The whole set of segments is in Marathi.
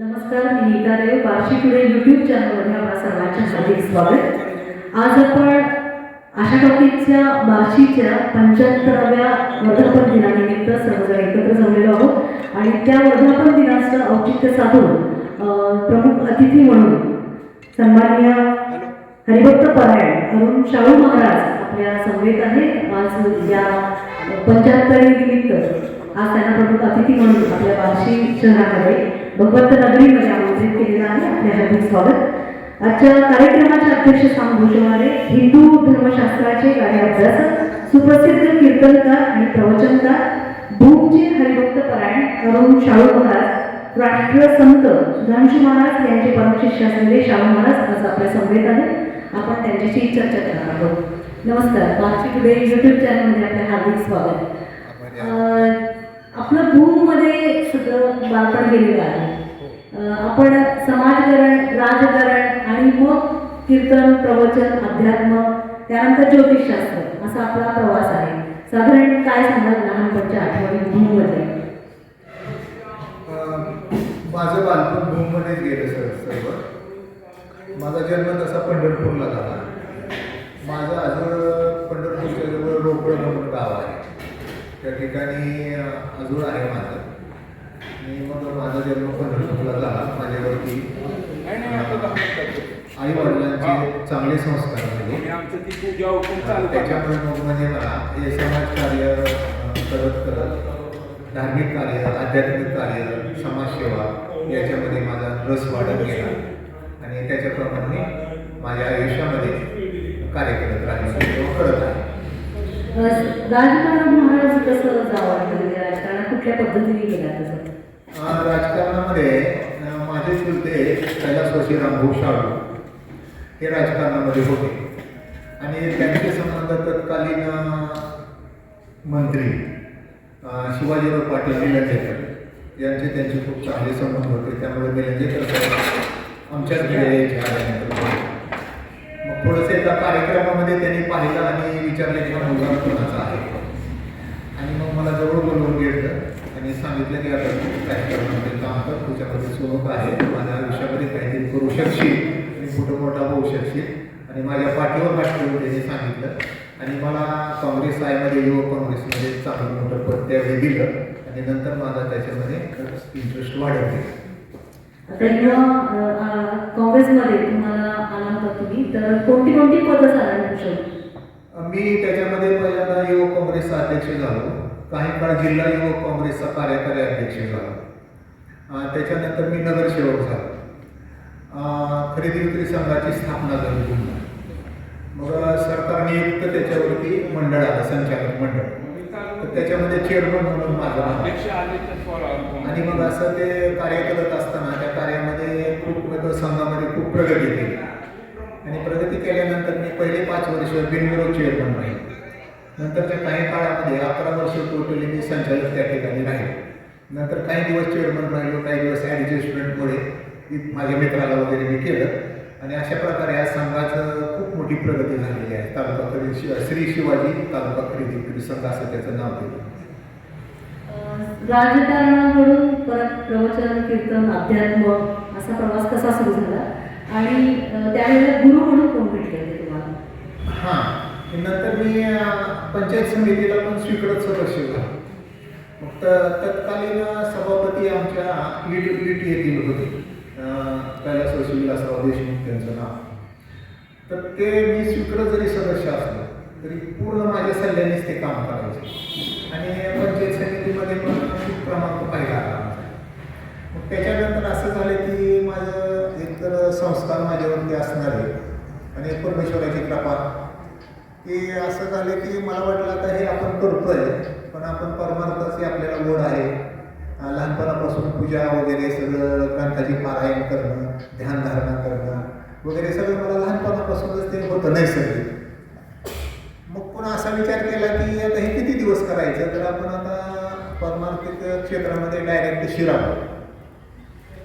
नमस्कार मी नीता देव बार्शी टुडे यूट्यूब चॅनलमध्ये आपल्या सर्वांचे हार्दिक स्वागत. आज आपण आशा टॉकीजच्या बार्शीच्या पंच्याहत्तराव्या वर्धापन दिनानिमित्त सर्वजण एकत्र जमलेलो आहोत. आणि त्या वर्धापन दिनाचं औचित्य साधून प्रमुख अतिथी म्हणून सन्माननीय हरिभक्त परायण अरुण शाहू महाराज आपल्या समवेत आहेत. आज या पंच्याहत्तरी निमित्त आज त्यांना प्रमुख अतिथी म्हणून आपल्या बार्शी शहरामध्ये भगवंत नगरीमध्ये आमंत्रित केलेलं आहे आपल्यासाठी स्वागत. आजच्या कार्यक्रमाचे अध्यक्ष सांग भूषवणारे हिंदू धर्मशास्त्राचे गाडे अभ्यासक सुप्रसिद्ध कीर्तनकार आणि प्रवचनकार भूमचे हरिभक्त परायण अरुण शाहू महाराज राष्ट्रीय संत सुधांशू महाराज यांचे परमशिष्य असलेले शाहू महाराज आज आपल्या समवेत आहे आपण त्यांच्याशी चर्चा करणार आहोत. नमस्कार. बार्शी टुडे युट्यूब चॅनलमध्ये आपले हार्दिक स्वागत. आपलं भूममध्ये सगळं बालपण गेलेलं आहे. आपण समाजकरण राजकारण आणि मग कीर्तन प्रवचन अध्यात्म त्यानंतर ज्योतिषशास्त्र असा आपला प्रवास आहे. साधारण काय सांगाल लहानपणच्या आठवणी भूममध्ये? माझं बालपण भूममध्येच गेलं सर सर्व. माझा जन्म तसा पंढरपूरला झाला. माझं आज पंढरपूरच्या जवळ रोकड म्हणून गाव आहे. त्या ठिकाणी अं, आजोळ आहे माझं. आणि मग माझा जन्म पंढरपूरला झाला माझ्यावरती. आई वडिलांचे चांगले संस्कार झाले. त्याच्यामुळे मग म्हणजे मला हे समाजकार्य अं, करत करत धार्मिक कार्य आध्यात्मिक कार्य समाजसेवा याच्यामध्ये माझा रस वाढत गेला. आणि त्याच्याप्रमाणे माझ्या आयुष्यामध्ये कार्य करत राहिलो करत आहे. कसं जावं म्हणजे राजकारण कुठल्या पद्धतीने गेला तसं राजकारणामध्ये अं, माझे चुलते कैलासवासी रामभाऊ शाळू हे राजकारणामध्ये होते. आणि त्यांचे संबंध तत्कालीन मंत्री शिवाजीराव पाटील निलंजेकर यांचे त्यांचे खूप चांगले संबंध होते. त्यामुळे निलंजेकर आमच्याच यायचे मग थोडंसं एका कार्यक्रमामध्ये त्यांनी पाहिलं आणि विचारलं की हा मुलगा कोणाचा मला जवळ बोलवून घेतलं आणि सांगितलं की आता तू कार्यक्रमामध्ये काम कर तुझ्यामध्ये सोबत आहे माझ्या आयुष्यामध्ये काहीतरी करू शकशील आणि कुठं मोठा होऊ शकशील. आणि माझ्या पाठीवर ठेवून त्यांनी सांगितलं. आणि मला काँग्रेस आयमध्ये युवक काँग्रेसमध्ये चांगलं मोठं पद त्यावेळी दिलं. आणि नंतर माझा त्याच्यामध्ये इंटरेस्ट अं, काँग्रेसमध्ये तुम्हाला आला होता तुम्ही? तर कोणती कोणती पदं साधारण मी त्याच्यामध्ये पहिल्यांदा युवक काँग्रेसचा अध्यक्ष झालो. काही काळ जिल्हा युवक काँग्रेसचा कार्यकारी अध्यक्ष झालो. त्याच्यानंतर मी नगरसेवक झालो. खरेदी विक्री संघाची स्थापना झाली पुन्हा. मग सरकार नियुक्त त्याच्यावरती मंडळ आलं संचालक मंडळ. तर त्याच्यामध्ये चेअरमन म्हणून माझं आणि मग असं ते कार्य करत असताना त्या कार्यामध्ये खूप संघामध्ये खूप प्रगती केली. आणि प्रगती केल्यानंतर मी पहिले पाच वर्ष बिनविरोध चेअरमन राहिले. नंतरच्या काही काळामध्ये अकरा वर्ष टोटली मी संचालक त्या ठिकाणी राहिले. नंतर काही दिवस चेअरमन राहिलो काही दिवस ॲडजस्टमेंटमुळे माझ्या मित्राला वगैरे मी केलं. आणि अशा प्रकारे या संघाचं खूप मोठी प्रगती झालेली आहे. तालुका खरेदी शि श्री शिवाजी तालुका खरेदी संघ असं त्याचं नाव दिलं. राजकारणाकडून परत प्रवचन कीर्तन अध्यात्म असा प्रवास कसा सुरू झाला? आणि त्यावेळेला गुरु म्हणून कोण भेटले तुम्हाला? हां. नंतर मी पंचायत समितीला पण स्वीकृत सदस्य झालो. मग त- तत्कालीन सभापती आमच्या ईट ईट येथील होते. अं, कैलास विलासराव देशमुख त्यांचं नाव. तर ते मी स्वीकृत जरी सदस्य असलो तरी पूर्ण माझ्या सल्ल्यानेच ते काम करायचे. आणि पंचायत समितीमध्ये पण खूप क्रमांक पाहिला आला मग त्याच्यानंतर असं झालं की माझं एकतर संस्कार माझ्यावरती असणार आहे. आणि परमेश्वराची कृपा की असं झालं की मला वाटलं आता हे आपण करतोय पण आपण परमार्थाची आपल्याला ओढ आहे. लहानपणापासून पूजा वगैरे सगळं ग्रंथाची पारायण करणं ध्यानधारणा करणं वगैरे सगळं मला लहानपणापासूनच ते होतं नैसर्गिक. मग पुन्हा असा विचार केला की आता हे किती दिवस करायचं? तर आपण आता परमार्थिक क्षेत्रामध्ये डायरेक्ट शिरावं.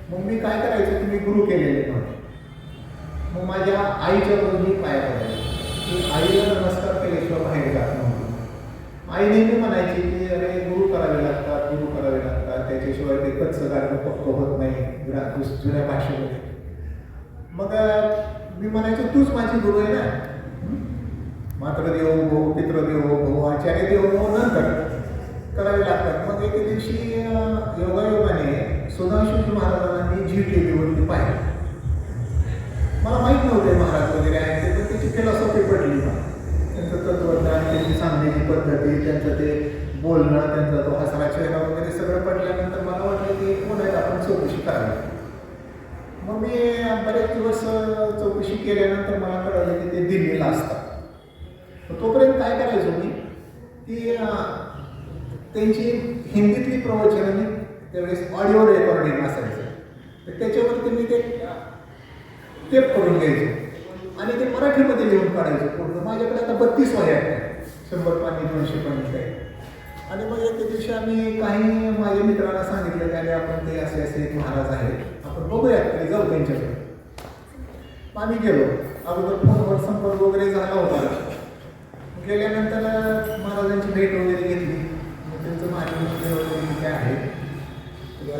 मग मी काय करायचं? तुम्ही गुरु केलेले मग मग माझ्या आईच्या दोन्ही पाया करायचं की आईला नमस्कार केल्याशिवाय बाहेर जात नव्हती आई नेहमी म्हणायची की अरे गुरु करावे लागतात गुरु करावे लागतात. त्याच्याशिवाय ते कच्चं गाणं पक्क होत नाही जुन्या भाषेमध्ये. मग मी म्हणायचो तूच माझी गुरु आहे ना? मात्र देव भो पित्र भो आचार्य देवो भो नंतर. करावे लागतात. मग एके दिवशी योगायोगाने सुधांशु महाराजांनी जी टी व्हीवरती पाहिलं. मला माहीत नव्हते महाराज वगैरे आहेत ते पण त्याची फिलॉसॉफी पडली मला त्यांचं तत्वज्ञान त्यांची सांगण्याची पद्धती त्यांचं ते बोलणं त्यांचा तो हसरा चेहरा वगैरे सगळं पडल्यानंतर मला वाटलं की कोण आपण चौकशी करावी. मग मी बरेच दिवस चौकशी केल्यानंतर मला कळलं की ते दिल्लीला असतात. तोपर्यंत काय करायचो मी? की त्यांची हिंदीतली प्रवचनं मी त्यावेळेस ऑडिओ रेकॉर्डिंग असायचं. तर त्याच्यावरती मी ते टेप करून घ्यायचो. आणि ते मराठीमध्ये लिहून काढायचो. पूर्ण माझ्याकडे आता बत्तीस वह्या आहेत. शंभर पाणी दोनशे पाणी काय आणि मग एके दिवशी आम्ही काही माझ्या मित्रांना सांगितलं की अरे आपण ते असे असे एक महाराज आहेत. आपण बघूयात तरी जाऊ त्यांच्याकडे. आम्ही गेलो. अगोदर फोनवर संपर्क वगैरे झाला होता. गेल्यानंतर महाराजांची भेट वगैरे घेतली. मग त्यांचं महादेव वगैरे जे आहे.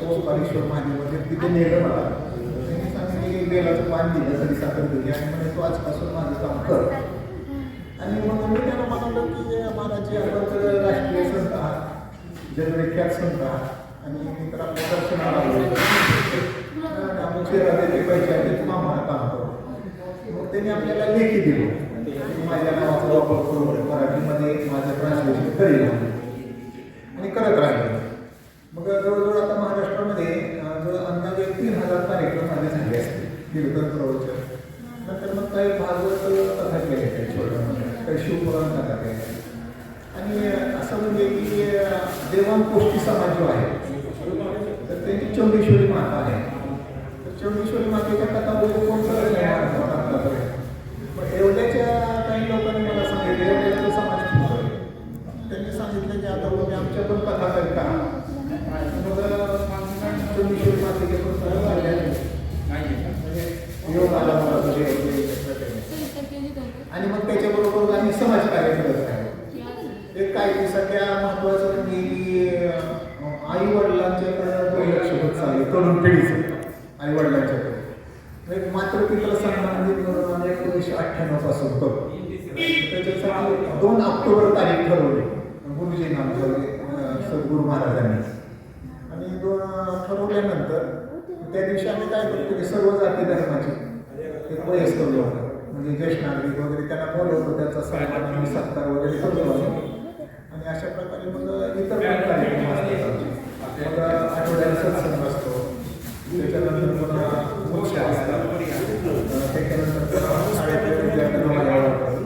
ओंकारेश्वर महादेव तिथे नेलं मला. त्यांनी सांगितलं की बेलाचं पान दिलं तरी साखर दिली आणि म्हणजे तो आजपासून माझं काम कर. आणि मग मी त्यांना म्हणालो की महाराज जी आपण तर राष्ट्रीय संत आहात जगविख्यात संत आहात आणि मी तर आपल्या दर्शनाला आमचे राजाचे पैसे आहेत ते आम्हाला काम करू. मग त्यांनी आपल्याला लेखी दिली. माझ्या नावाचा वापर करून मराठीमध्ये माझं ट्रान्सलेशन करेल आणि करत राहिले मग जवळजवळ आता महाराष्ट्रामध्ये अं, जवळ अंदाजे तीन हजार कार्यक्रम माझे झाले असतील कीर्तन प्रवचन नंतर मग काही भागवत कथा केल्या काही छोट्या मोठ्या काही शिवपुराण कथा केल्या आणि म्हणजे की अं, देवांकोष्टी समाज जो आहे तर त्यांची चौंडेश्वरी माता आहे. तर चौंडेश्वरी मातेच्या कथा वगैरे कोण करत नाही आतापर्यंत मग एवढ्याच्या काही लोकांनी मला सांगितलं एवढ्याचा समाज खूप आहे. त्यांनी सांगितलं की आता तुम्ही आमच्या पण कथा काही करा मग चौंडेश्वरी मातेचे पण झाल्या म्हणजे योग आला मला तुझे आणि मग त्याच्याबरोबर आम्ही समाजकार्य करत राहिलो एक काय की सगळ्या महत्वाचं म्हणजे की आई वडिलांच्याकडे दुर्लक्ष होत चालले तरुण पिढीचं आई वडिलांच्याकडे एक मात्र पित्र सन्मान म्हणून एकोणीसशे अठ्ठ्याण्णवपासून करतो त्याच्यासाठी दोन ऑक्टोबर तारीख ठरवली. गुरुजींना आमच्या अं, सद्गुरू महाराजांनी. आणि दोन ठरवल्यानंतर त्या दिवशी आम्ही काय करतो की सर्व जाती धर्माचे एक वयस्कर लोक म्हणजे ज्येष्ठ नागरिक वगैरे त्यांना बोलवतो त्याचा सन्मान आणि सत्कार वगैरे करतो आणि अशा प्रकारे मग इतर पण कार्यक्रम असतात मग आठवड्याला सत्संग असतो त्याच्यानंतर पुन्हा मोक्ष असतात अं, त्याच्यानंतर पुन्हा शाळेतल्या विद्यार्थ्यांना माझ्या वाटतं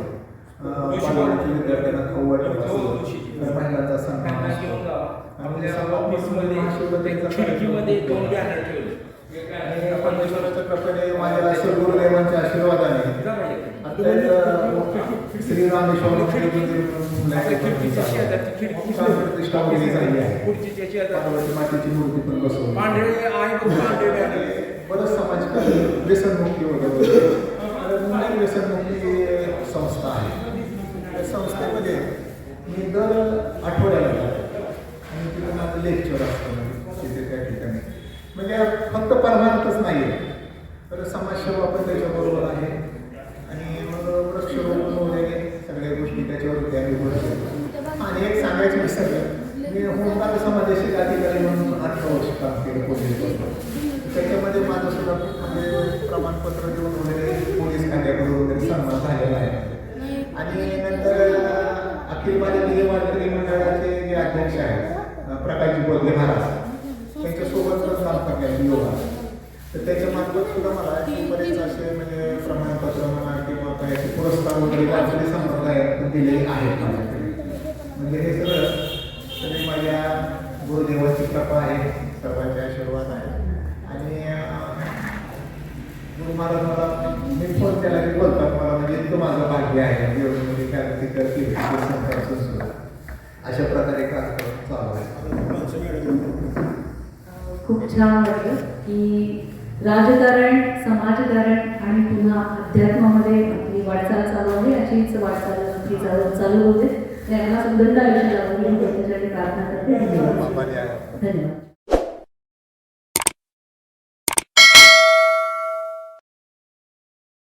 बालवाडीच्या विद्यार्थ्यांना खाऊ वाटत असतो तर महिलांचा सन्मान असतो आणि समाप्तीमध्ये महाशिवरात्रीचा खिडकीमध्ये दोन बॅनर ठेवले. आणि परमेश्वराच्या कृपेने माझ्या सद्गुरुदेवांच्या आशीर्वादाने खिडकीच्या शेजारची खिडकी प्रतिष्ठा वगैरे झाली आहे आता पार्वती मातेची मूर्ती पण बसवली. पांढरे आहे पांढरे बॅनर. बरंच समाजकार्य व्यसनमुक्ती वगैरे तर मुंबई व्यसनमुक्ती संस्था आहे. संस्थेमध्ये मी दर माझं लेक्चर असतं तिथे त्या ठिकाणी. म्हणजे फक्त परमानंटच नाही आहे तर समाजसेवा पण त्याच्याबरोबर आहे. आणि मग वृक्षरोपण वगैरे सगळ्या गोष्टी त्याच्यावरती आम्ही बोलतो आणि एक सांगायचं विसरलं. मी होमकार समाजाशी अधिकारी म्हणून अठरा वर्ष काम केलं पोलीस त्याच्यामध्ये माझं सुद्धा म्हणजे प्रमाणपत्र देऊन वगैरे पोलीस खात्याकडून वगैरे सन्मान झालेला आहे. आणि नंतर अखिल भारतीय वारकरी मंडळाचे जे अध्यक्ष आहेत अं, प्रकाशजी बोलले महाराज त्यांच्यासोबत पण काम करण्यात योगा तर त्याच्या मार्फत सुद्धा मला की बरेच असे म्हणजे प्रमाणपत्र म्हणा किंवा काही असे पुरस्कार वगैरे वारकरी संप्रदायात दिले आहेत माझ्याकडे. म्हणजे हे सगळं तरी माझ्या गुरुदेवाची कृपा आहे सर्वांचे आशीर्वाद आहे. आणि गुरु महाराज मला मी फोन केला की बोलतात मला म्हणजे इतकं माझं भाग्य आहे. देवळीमध्ये काय तिथं अशा प्रकारे कार्यक्रम चालू आहे. खूप छान वाटलं की राजकारण समाजकारण आणि पुन्हा अध्यात्मामध्ये वाटचाल चालू आहे. अशीच वाटचाल आपली चालू चालू होते. यांना सुंदर आयुष्य लावून त्याच्यासाठी प्रार्थना करते. धन्यवाद.